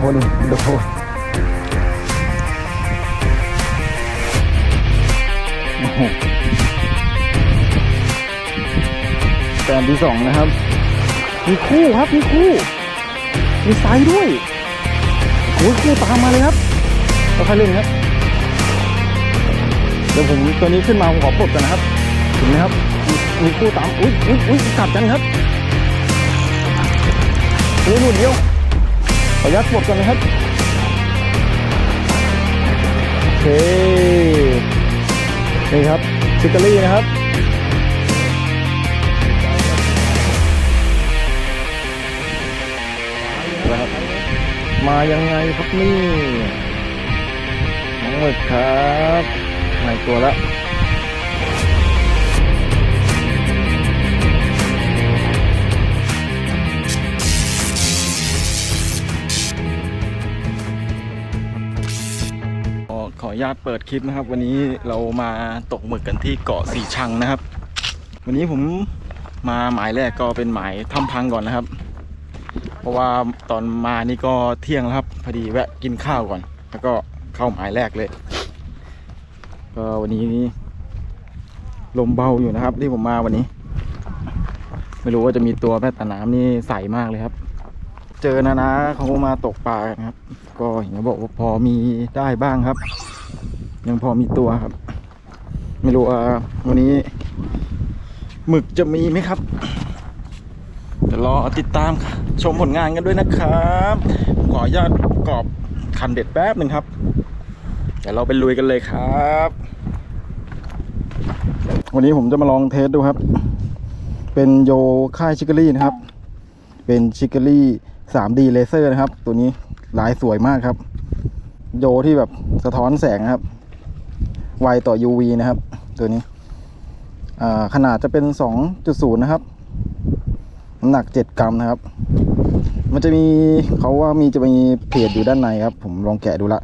นโดนแต้มที่สองนะครับ มีคู่ครับ มีคู่ มีไซด์ด้วยโอ้ยคู่ตามมาเลยครับค่อยๆเล่นครับ เดี๋ยวผมตัวนี้ขึ้นมาผมขอปลดกันนะครับถึงไหมครับมีมีคู่ตาม อุ้ยอุ้ยอุ้ยกัดกันครับโอ้ยหนุดเดียว ขออนุญาตปลดกันนะครับ โอเค นี่ครับชิคกรี่นะครับครับมายังไงครับนี่น้องหมึกครับหายตัวแล้ว ญาตเปิดคลิปนะครับ วันนี้เรามาตกหมึกกันที่เกาะสีชังนะครับ วันนี้ผมมาหมายแรกก็เป็นหมายถ้ำพังก่อนนะครับ เพราะว่าตอนมานี่ก็เที่ยงแล้วครับ พอดีแวะกินข้าวก่อน แล้วก็เข้าหมายแรกเลยก็วันนี้ลมเบาอยู่นะครับ ที่ผมมาวันนี้ ไม่รู้ว่าจะมีตัวแม่ตาน้ำนี่ใสมากเลยครับ เจอนะนะเขามาตกปลากันครับ ก็เห็นเขาบอกว่าพอมีได้บ้างครับ ยังพอมีตัวครับ ไม่รู้ว่าวันนี้หมึกจะมีไหมครับเดี๋ยวรอติดตามชมผลงานกันด้วยนะครับขออนุญาตปรอบคันเด็ดแป๊บหนึ่งครับ เดี๋ยวเราไปลุยกันเลยครับ วันนี้ผมจะมาลองเทสดูครับ เป็นโยค่ายชิคกรี่นะครับ เป็นชิคกรี่ 3D เลเซอร์นะครับ ตัวนี้ลายสวยมากครับ โยที่แบบสะท้อนแสงนะครับ ไวต่อ UV นะครับ ตัวนี้ขนาดจะเป็น 2.0 นะครับน้ำหนัก 7 กรัมนะครับ มันจะมีเขาว่ามีจะมีเพจอยู่ด้านในครับ ผมลองแกะดูละ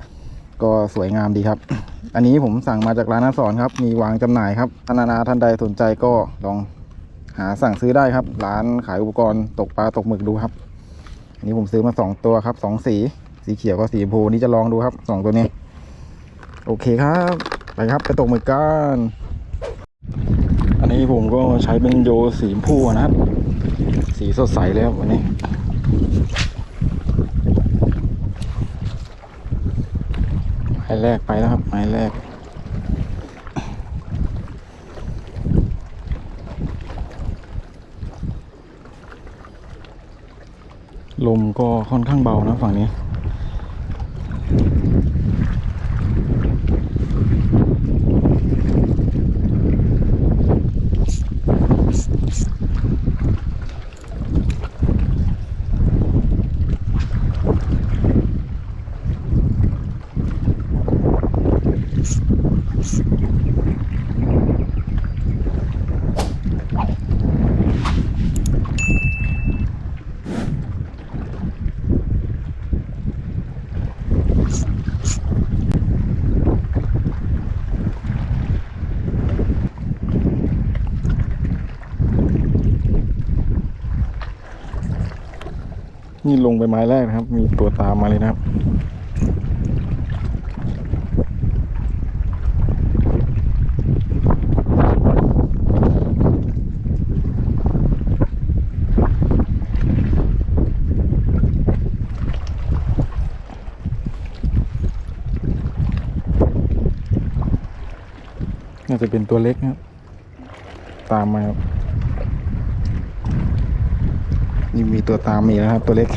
ก็สวยงามดีครับ อันนี้ผมสั่งมาจากร้านน้าสอนครับ มีวางจำหน่ายครับท่านนานาท่านใดสนใจก็ลองหาสั่งซื้อได้ครับ ร้านขายอุปกรณ์ตกปลาตกหมึกดูครับ อันนี้ผมซื้อมาสองตัวครับสองสี สีเขียวกับสีชมพูนี่จะลองดูครับสองตัวนี้ โอเคครับ ไปครับไปตกหมึกกันอันนี้ผมก็ใช้เป็นโยสีชมพูนะครับ สีสดใสเลยครับวันนี้หมายแรกไปแล้วครับหมายแรกลมก็ค่อนข้างเบานะฝั่งนี้ นี่ลงไปไม้แรกนะครับ มีตัวตามมาเลยนะครับน่าจะเป็นตัวเล็กนะครับ ตามมาครับ นี่มีตัวตามมีนะครับ ตัวเล็ก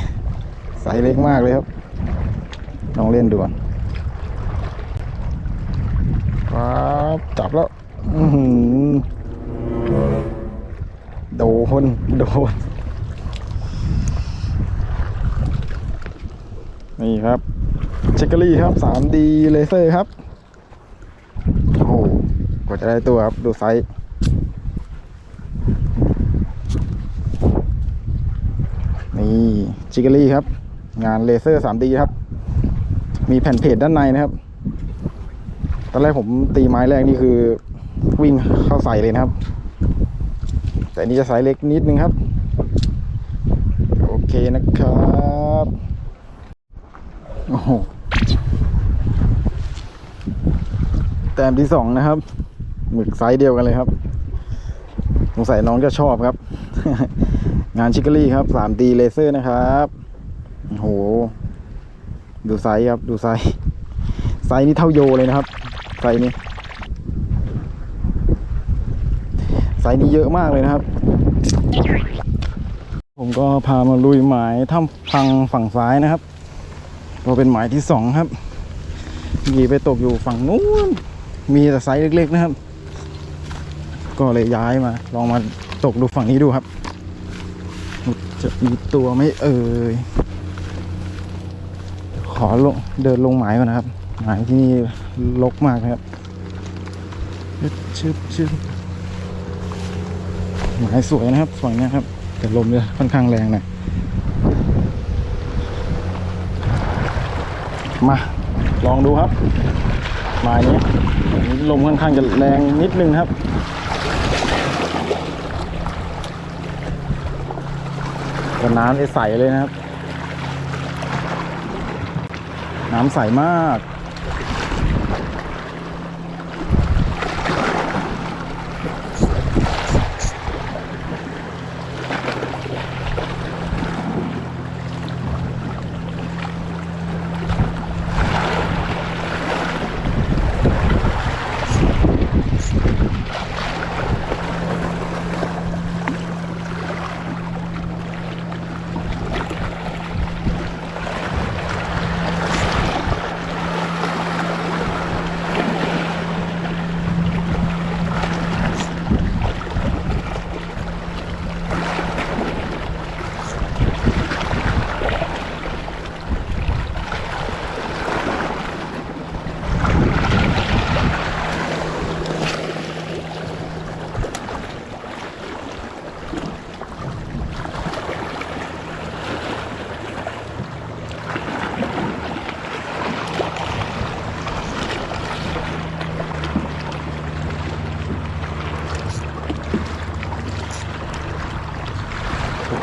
ไซส์เล็กมากเลยครับลองเล่นดูก่อนครับจับแล้วโดนโดนนี่ครับเชคเกอรี่ครับ 3D เลเซอร์ครับ โอ้โหกว่าจะได้ตัวครับ ดูไซส์ นี่ชิคเกอรี่ครับ งานเลเซอร์ 3D ครับ มีแผ่นเพจด้านในนะครับ ตอนแรกผมตีไม้แรกนี่คือ วิ่งเข้าใส่เลยนะครับ แต่นนี้จะสายเล็กนิดนึงครับ โอเคนะครับโอ้โหแต้มที่สองนะครับ หมึกไซส์เดียวกันเลยครับ สงสัยน้องจะชอบครับ งานชิคกลี่ครับ 3D เลเซอร์นะครับโอ้โห ดูไซส์ครับ ดูไซส์ ไซส์นี่เท่าโยเลยนะครับ ไซส์นี้ ไซส์นี้เยอะมากเลยนะครับ ผมก็พามาลุยหมายถ้ำพังฝั่งซ้ายนะครับก็เป็นหมายที่สองครับหยีไปตกอยู่ฝั่งนู้น มีแต่ไซส์เล็กๆนะครับ ก็เลยย้ายมา ลองมาตกดูฝั่งนี้ดูครับ จะมีตัวไม่เอ่ย ขอลงเดินลงหมายก่อนนะครับ หมายที่นี่ลกมากนะครับชึบชึบหมายสวยนะครับฝั่งนี้ครับ แต่ลมเนี่ยค่อนข้างแรงหนะมา ลองดูครับหมายนี้ลมค่อนข้างจะแรงนิดนึงครับ ก็น้ำใสเลยนะครับ น้ำใสมาก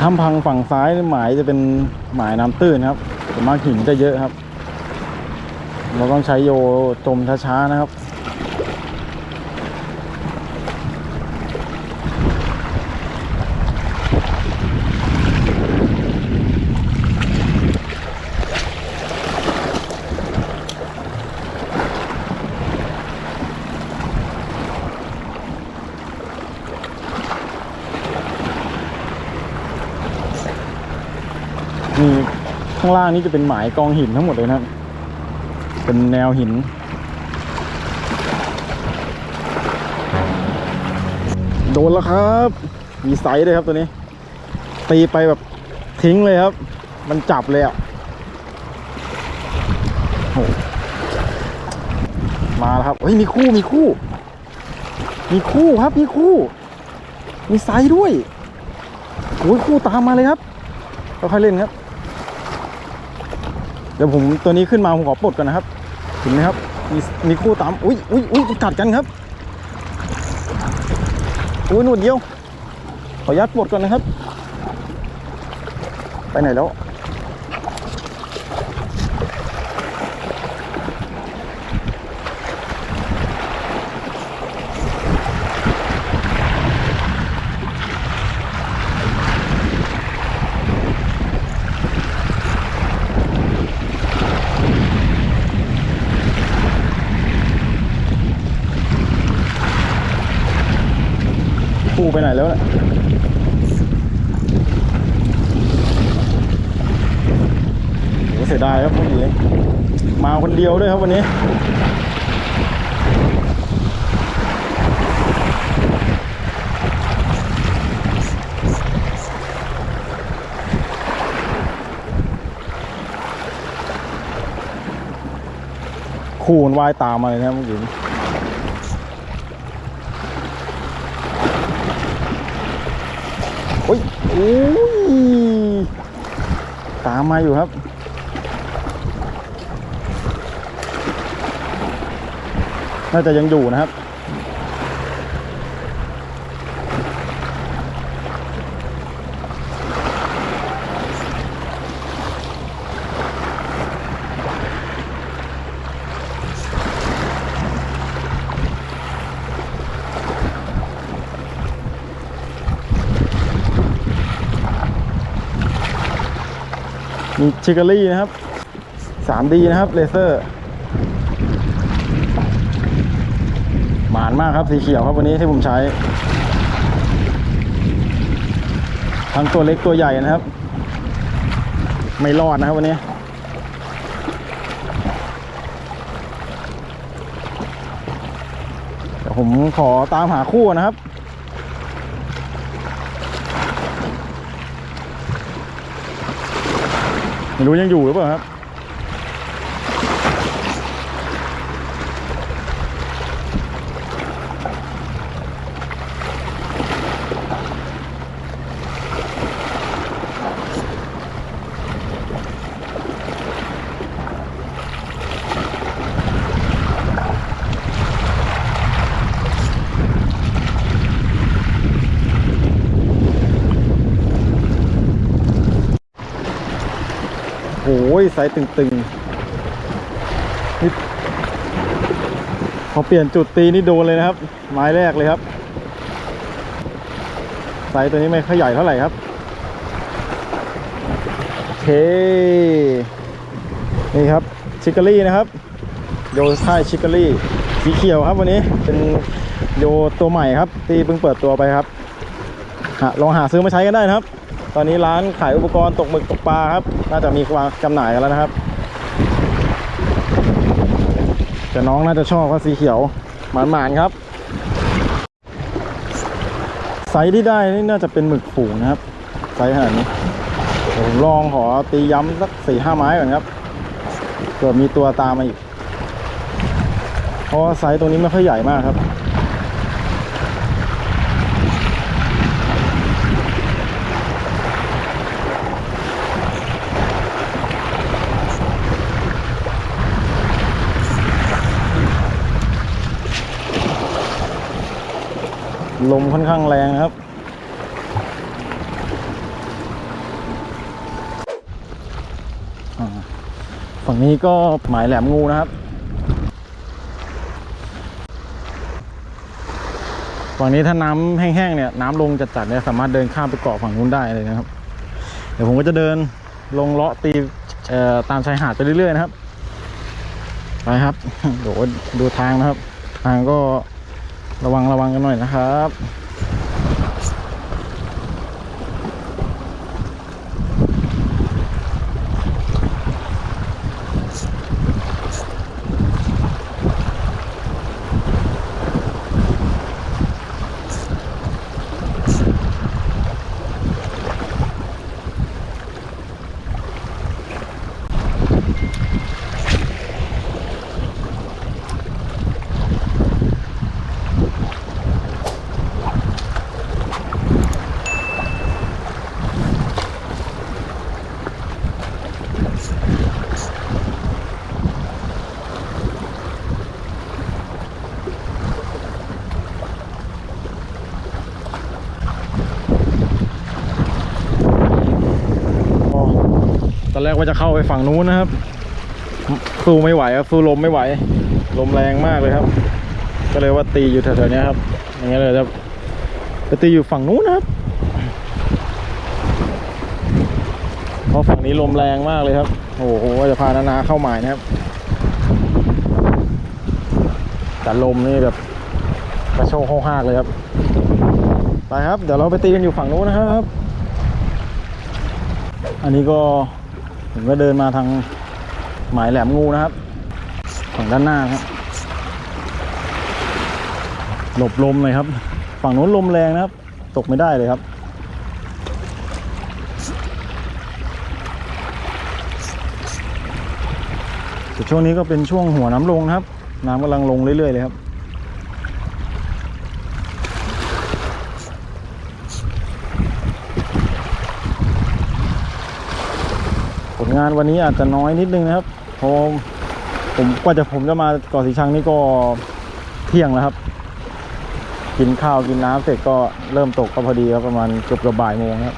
ถ้ำพังฝั่งซ้ายหมายจะเป็นหมายน้ำตื้นครับส่วนมากหินจะเยอะครับ เราต้องใช้โยจมช้าๆนะครับางล่างนี่จะเป็นหมายกองหินทั้งหมดเลยนะครับ เป็นแนวหิน โดนแล้วครับ มีไซส์เลยครับตัวนี้ ตีไปแบบทิ้งเลยครับ มันจับเลยอะมาแล้วครับเฮ้ยมีคู่มีคู่ มีคู่ครับมีคู่ มีไซส์ด้วยโอ้ยคู่ตามมาเลยครับค่อยๆเล่นครับ เดี๋ยวผมตัวนี้ขึ้นมาผมขอปลดก่อนนะครับเห็นไหมครับ มีมีคู่ตามอุ้ยอุ้ยอุ้ยกัดกันครับอุ้ยหนวดเดียว ขอยัดปลดก่อนนะครับ ไปไหนแล้วูไปไหนแล้วเนี่ยโหเสียดายครับพวกนี้มาคนเดียวด้วยครับวันนี้คูนว่ายตามมาเลยนะเมื่อกี้ โอู้ตามมาอยู่ครับ น่าจะยังอยู่นะครับ มีชิคเกอรี่นะครับ 3D นะครับเลเซอร์หมานมากครับสีเขียวครับวันนี้ที่ผมใช้ ทั้งตัวเล็กตัวใหญ่นะครับ ไม่รอดนะครับวันนี้เดี๋ยวผมขอตามหาคู่นะครับ ไม่รู้ยังอยู่หรือเปล่าครับ ยไซส์ตึงๆนี่พอเปลี่ยนจุดตีนี่โดนเลยนะครับ ไม้แรกเลยครับไซส์ตัวนี้ไม่ค่อยใหญ่เท่าไหร่ครับโอเคนี่ครับชิคเกอรี่นะครับ โยค่ายชิคเกอรี่สีเขียวครับวันนี้เป็นโยตัวใหม่ครับ ที่เพิ่งเปิดตัวไปครับลองหาซื้อมาใช้กันได้นะครับ ตอนนี้ร้านขายอุปกรณ์ตกหมึกตกปลาครับ น่าจะมีวางจำหน่ายกันแล้วนะครับ แต่น้องน่าจะชอบครับสีเขียวหมานๆครับไซส์ที่ได้นี่น่าจะเป็นหมึกฝูงนะครับไซส์ขนาดนี้ผมลองขอตีย้ำสักสี่ห้าไม้ก่อนครับเผื่อมีตัวตามมาอีกเพราะไซส์ตรงนี้ไม่ค่อยใหญ่มากครับ ลมค่อนข้างแรงนะครับ ฝั่งนี้ก็หมายแหลมงูนะครับ ฝั่งนี้ถ้าน้ำแห้งๆเนี่ยน้ำลงจัดๆเนี่ยสามารถเดินข้ามไปเกาะฝั่งนู้นได้เลยนะครับ เดี๋ยวผมก็จะเดินลงเลาะตีตามชายหาดไปเรื่อยๆนะครับ ไปครับเดี๋ยวดูทางนะครับ ทางก็ ระวังระวังกันหน่อยนะครับ แรกว่าจะเข้าไปฝั่งนู้นนะครับ สู้ไม่ไหวครับสู้ลมไม่ไหว ลมแรงมากเลยครับ ก็เลยว่าตีอยู่แถวๆนี้ครับอย่างเงี้ยเลยครับไปตีอยู่ฝั่งนู้นนะครับเพราะฝั่งนี้ลมแรงมากเลยครับ โอ้โหว่าจะพานานาเข้าหมายนะครับแต่ลมนี่แบบกระโชกโคหากเลยครับไปครับ เดี๋ยวเราไปตีกันอยู่ฝั่งนู้นนะครับ อันนี้ก็ ผมก็เดินมาทางหมายแหลมงูนะครับฝั่งด้านหน้าครับ หลบลมเลยครับ ฝั่งนู้นลมแรงนะครับ ตกไม่ได้เลยครับแต่ช่วงนี้ก็เป็นช่วงหัวน้ำลงนะครับ น้ำกำลังลงเรื่อยๆเลยครับ ผลงานวันนี้อาจจะน้อยนิดนึงนะครับเพราะผมกว่าจะผมจะมาเกาะสีชังนี่ก็เที่ยงแล้วครับ กินข้าวกินน้ำเสร็จก็เริ่มตกก็พอดีครับประมาณเกือบเกือบบ่ายโมงครับ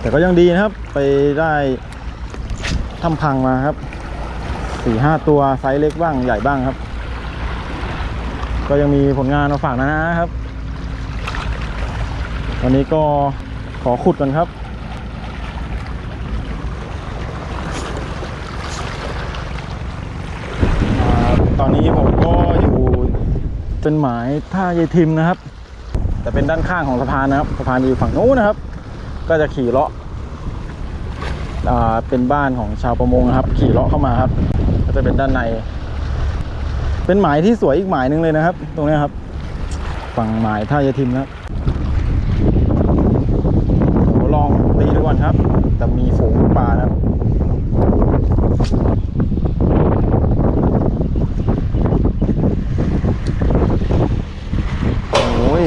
แต่ก็ยังดีนะครับไปได้ทำพังมาครับสี่ห้าตัวไซส์เล็กบ้างใหญ่บ้างครับ ก็ยังมีผลงานมาฝากนะนะครับ วันนี้ก็ขอขุดกันครับอตอนนี้ผมก็อยู่เป็นหมายท่ายายทิมนะครับ แต่เป็นด้านข้างของสะพานนะครับสะพานอยู่ฝั่งนู้นนะครับ ก็จะขี่เลาะเป็นบ้านของชาวประมงนะครับ ขี่เลาะเข้ามาครับ ก็จะเป็นด้านใน เป็นหมายที่สวยอีกหมายหนึ่งเลยนะครับ ตรงนี้ครับ ฝั่งหมายท่ายายทิมนะครับเดี๋ยวลองตีดูก่อนครับแต่มีฝูงปลานะครับ โอ้ย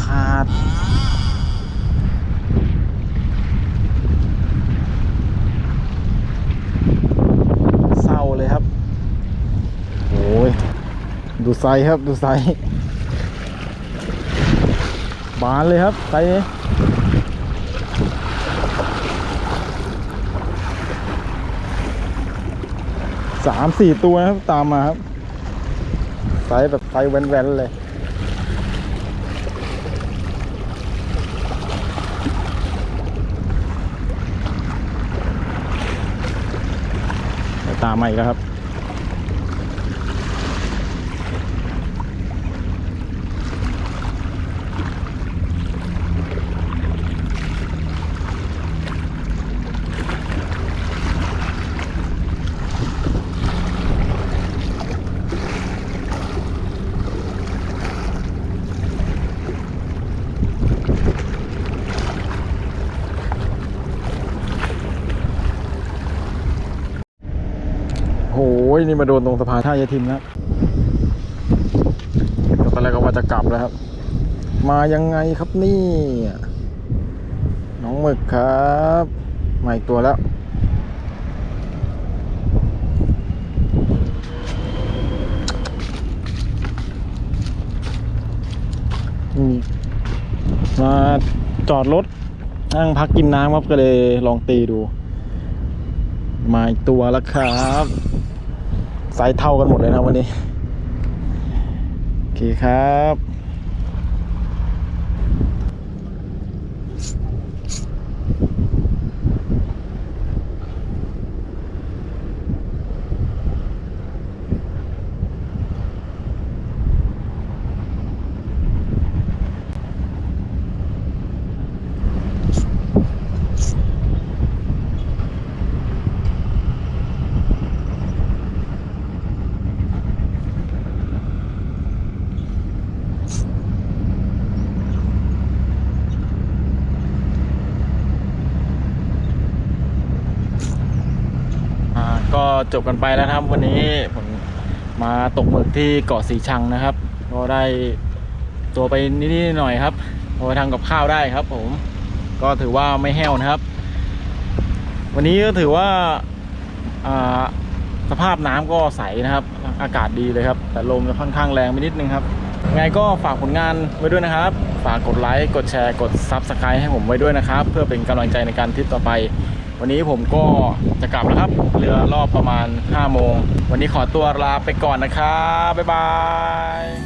ขาด เศร้าเลยครับ โอ้ย ดูไซส์ครับดูไซส์บานเลยครับไซส์นี้สามสี่ตัวนะครับตามมาครับไซส์แบบไซส์แว้นๆเลยตามมาอีกแล้วครับ โอ้ย นี่มาโดนตรงสะพานท่ายายทิมแล้วตอนแรกก็ว่าจะกลับแล้วครับ มายังไงครับนี่ น้องหมึกครับมาอีกตัวแล้วมาจอดรถนั่งพักกินน้ำครับก็เลยลองตีดู มาอีกตัวแล้วครับ ไซส์เท่ากันหมดเลยนะวันนี้ โอเคครับ อ่าก็ จบกันไปแล้วครับ วันนี้ผมมาตกหมึกที่เกาะสีชังนะครับก็ได้ตัวไปนิดๆหน่อยครับเอาไปทำกับข้าวได้ครับ ผม ก็ถือว่าไม่แห้วนะครับ วันนี้ก็ถือว่าสภาพน้ำก็ใสนะครับ อากาศดีเลยครับ แต่ลมจะค่อนข้างแรงไปนิดนึงครับไงก็ฝากผลงานไว้ด้วยนะครับ ฝากกดไลค์ กดแชร์ กด Subscribe ให้ผมไว้ด้วยนะครับ เพื่อเป็นกำลังใจในการทริปต่อไป วันนี้ผมก็จะกลับแล้วครับ เรือรอบประมาณ5โมง วันนี้ขอตัวลาไปก่อนนะครับ บ๊ายบาย